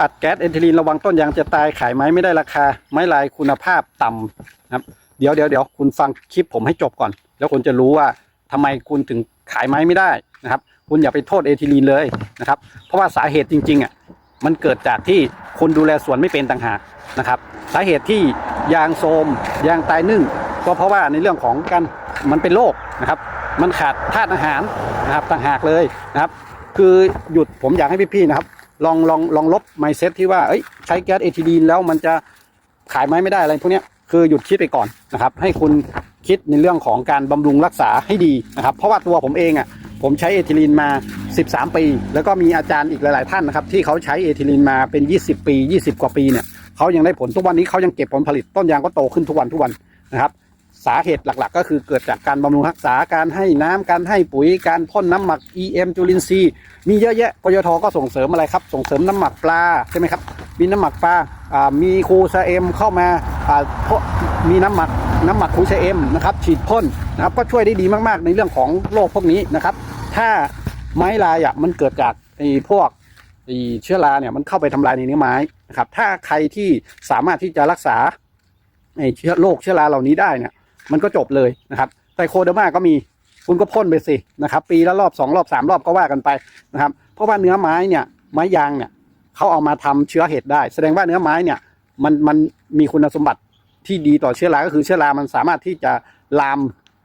อัดแก๊สเอนทิลีนระวังต้นยางจะตายขายไม้ไม่ได้ราคา ไม้ลายคุณภาพต่ำนะครับ เดี๋ยวเดี๋ยวเดี๋ยวคุณฟังคลิปผมให้จบก่อน แล้วคุณจะรู้ว่าทำไมคุณถึงขายไม้ไม่ได้นะครับ คุณอย่าไปโทษเอทิลีนเลยนะครับ เพราะว่าสาเหตุจริงๆอะมันเกิดจากที่คุณดูแลสวนไม่เป็นต่างหากนะครับ สาเหตุที่ยางโทมยางตายนึ่งก็เพราะว่าในเรื่องของการมันเป็นโรคนะครับ มันขาดธาตุอาหารนะครับต่างหากเลยนะครับ คือหยุดผมอยากให้พี่ๆนะครับ ลองลองลองลบไมเซ็ตที่ว่าเอ้ยใช้แก๊สเอทิลีนแล้วมันจะขายไม้ไม่ได้อะไรพวกนี้คือหยุดคิดไปก่อนนะครับ ให้คุณคิดในเรื่องของการบำรุงรักษาให้ดีนะครับ เพราะว่าตัวผมเองอะผมใช้เอทิลีนมา 13 ปี แล้วก็มีอาจารย์อีกหลาย ๆ ท่านนะครับ ที่เขาใช้เอทิลีนมาเป็น 20 ปี 20 กว่าปีเนี่ยเขายังได้ผลทุกวันนี้เขายังเก็บผลผลิตต้นยางก็โตขึ้นทุกวันทุกวันนะครับ สาเหตุหลัก ๆ ก็คือเกิดจากการบำรุงรักษาการให้น้ำการให้ปุ๋ยการพ่นน้ำหมัก EM จุลินทรีย์มีเยอะแยะกยทก็ส่งเสริมอะไรครับ ส่งเสริมน้ำหมักปลาใช่ไหมครับ มีน้ำหมักปลาามีคูซาเอ็มเข้ามาพมีน้ำหมักน้ำหมักคูซาเอ็มนะครับฉีดพ่นนะครับก็ช่วยได้ดีมากๆ ในเรื่องของโรคพวกนี้นะครับ ถ้าไม้ลายอะมันเกิดจากไอ้พวกไอ้เชื้อราเนี่ยมันเข้าไปทำลายในเนื้อไม้นะครับถ้าใครที่สามารถที่จะรักษาไอ้เชื้อโรคเชื้อราเหล่านี้ได้เนี่ย มันก็จบเลยนะครับไตโคเดอร์มาก็มีคุณก็พ่นไปสินะครับ ปีละรอบสองรอบสามรอบก็ว่ากันไปนะครับ เพราะว่าเนื้อไม้เนี่ยไม้ยางเนี่ยเขาเอามาทำเชื้อเห็ดได้ แสดงว่าเนื้อไม้เนี่ยมันมันมีคุณสมบัติที่ดีต่อเชื้อราก็คือเชื้อรามันสามารถที่จะลาม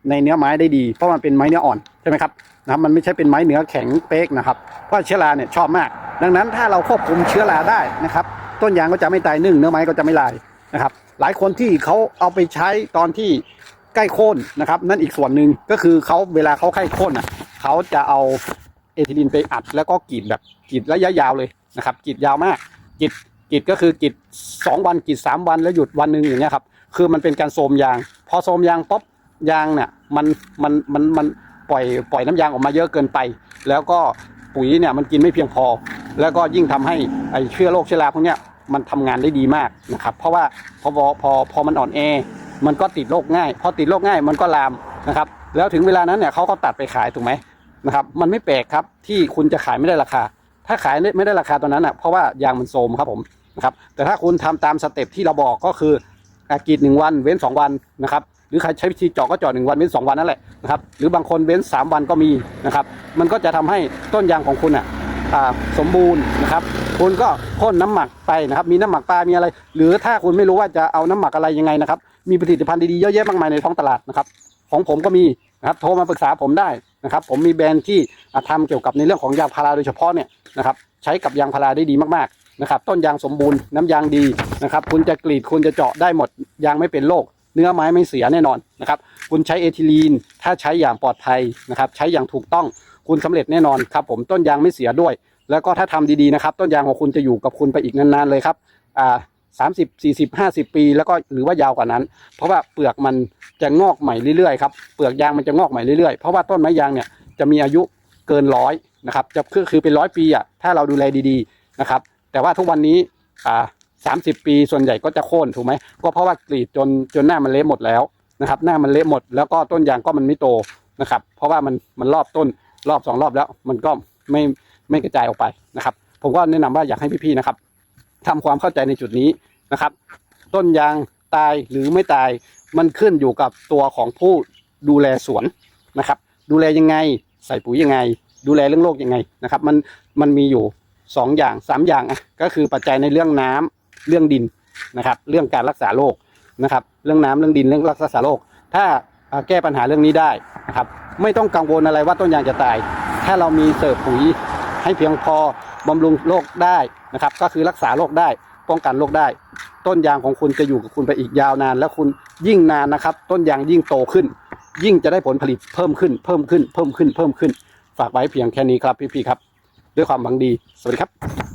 ในเนื้อไม้ได้ดี เพราะมันเป็นไม้เนื้ออ่อนใช่ไหมครับนะครับมันไม่ใช่เป็นไม้เนื้อแข็งเป๊กนะครับเพราะเชื้อราเนี่ยชอบมาก ดังนั้นถ้าเราควบคุมเชื้อราได้นะครับ ต้นยางก็จะไม่ตายนึ่งเนื้อไม้ก็จะไม่ลาย นะครับ หลายคนที่เขาเอาไปใช้ตอนที่ใกล้โค่นนะครับ นั่นอีกส่วนหนึ่งก็คือเขาเวลาเขาใกล้โค่นอะเขาจะเอาเอทิลินไปอัด แล้วก็กรีดแบบกรีดระยะยาวเลยนะครับกรีดยาวมากกรีดกรีดก็คือกรีดสองวันกรีดสามวันแล้วหยุดวันหนึ่งอย่างเงี้ยครับคือมันเป็นการโทรมยาง พอโทรมยางป๊อบยางเนี่ยมันมันมันมันปล่อยปล่อยน้ำยางออกมาเยอะเกินไป แล้วก็ปุ๋ยเนี่ยมันกินไม่เพียงพอ แล้วก็ยิ่งทำให้ไอเชื้อโรคเชื้อราพวกเนี้ย มันทำงานได้ดีมากนะครับ เพราะว่าพอพอพอพอมันอ่อนแอมันก็ติดโรคง่าย พอติดโรคง่ายมันก็ลามนะครับ แล้วถึงเวลานั้นเนี่ยเขาก็ตัดไปขายถูกไหมนะครับ มันไม่แปลกครับที่คุณจะขายไม่ได้ราคา ถ้าขายไม่ได้ราคาตอนนั้นอะเพราะว่ายางมันโทมครับผมนะครับแต่ถ้าคุณทำตามสเต็ปที่เราบอกก็คืออะกรีดหนึ่งวันเว้นสองวันนะครับหรือใครใช้วิธีเจาะก็เจาะหนึ่งวันเว้นสองวันนั่นแหละนะครับหรือบางคนเว้นสามวันก็มีนะครับมันก็จะทำให้ต้นยางของคุณอะ สมบูรณ์นะครับ คุณก็พ่นน้ำหมักไปนะครับ มีน้ำหมักปลา มีอะไร หรือถ้าคุณไม่รู้ว่าจะเอาน้ำหมักอะไรยังไงนะครับ มีผลิตภัณฑ์ดีๆเยอะแยะมากมายในท้องตลาดนะครับ ของผมก็มีนะครับ โทรมาปรึกษาผมได้นะครับ ผมมีแบรนด์ที่อะทำเกี่ยวกับในเรื่องของยางพาราโดยเฉพาะเนี่ยนะครับ ใช้กับยางพาราได้ดีมากๆนะครับ ต้นยางสมบูรณ์ น้ำยางดีนะครับ คุณจะกรีด คุณจะเจาะได้หมด ยางไม่เป็นโรค เนื้อไม้ไม่เสียแน่นอนนะครับ คุณใช้เอทิลีน ถ้าใช้อย่างปลอดภัยนะครับ ใช้อย่างถูกต้อง คุณสำเร็จแน่นอนครับผมต้นยางไม่เสียด้วย แล้วก็ถ้าทำดีๆนะครับต้นยางของคุณจะอยู่กับคุณไปอีกนานๆเลยครับอ่าสามสิบสี่สิบห้าสิบปีแล้วก็หรือว่ายาวกว่านั้น เพราะว่าเปลือกมันจะงอกใหม่เรื่อยๆครับเปลือกยางมันจะงอกใหม่เรื่อยๆเพราะว่าต้นไม้ยางเนี่ยจะมีอายุเกินร้อยนะครับจะคือคือเป็นร้อยปีอะถ้าเราดูแลดีๆนะครับ แต่ว่าทุกวันนี้อ่าสามสิบปีส่วนใหญ่ก็จะโค่นถูกไหมก็เพราะว่ากรีดจนจนหน้ามันเละหมดแล้วนะครับ หน้ามันเละหมดแล้วก็ต้นยางก็มันไม่โตนะครับ เพราะว่ามันมันรอบต้น รอบสองรอบแล้ว มันก็ไม่ไม่กระจายออกไปนะครับ ผมก็แนะนำว่าอยากให้พี่ๆนะครับทำความเข้าใจในจุดนี้นะครับ ต้นยางตายหรือไม่ตายมันขึ้นอยู่กับตัวของผู้ดูแลสวนนะครับ ดูแลยังไงใส่ปุ๋ยยังไง ดูแลเรื่องโรคยังไงนะครับ มันมันมีอยู่สองอย่างสามอย่างอะก็คือปัจจัยในเรื่องน้ำเรื่องดินนะครับ เรื่องการรักษาโรคนะครับ เรื่องน้ำเรื่องดินเรื่องรักษาโรคถ้าอ่าแก้ปัญหาเรื่องนี้ได้นะครับ ไม่ต้องกังวลอะไรว่าต้นยางจะตาย ถ้าเรามีเสิร์ฟปุ๋ยให้เพียงพอบำรุงโรคได้นะครับ ก็คือรักษาโรคได้ ป้องกันโรคได้ ต้นยางของคุณจะอยู่กับคุณไปอีกยาวนาน แล้วคุณยิ่งนานนะครับ ต้นยางยิ่งโตขึ้น ยิ่งจะได้ผลผลิตเพิ่มขึ้น เพิ่มขึ้น เพิ่มขึ้น เพิ่มขึ้น ฝากไว้เพียงแค่นี้ครับพี่ๆครับ ด้วยความหวังดี สวัสดีครับ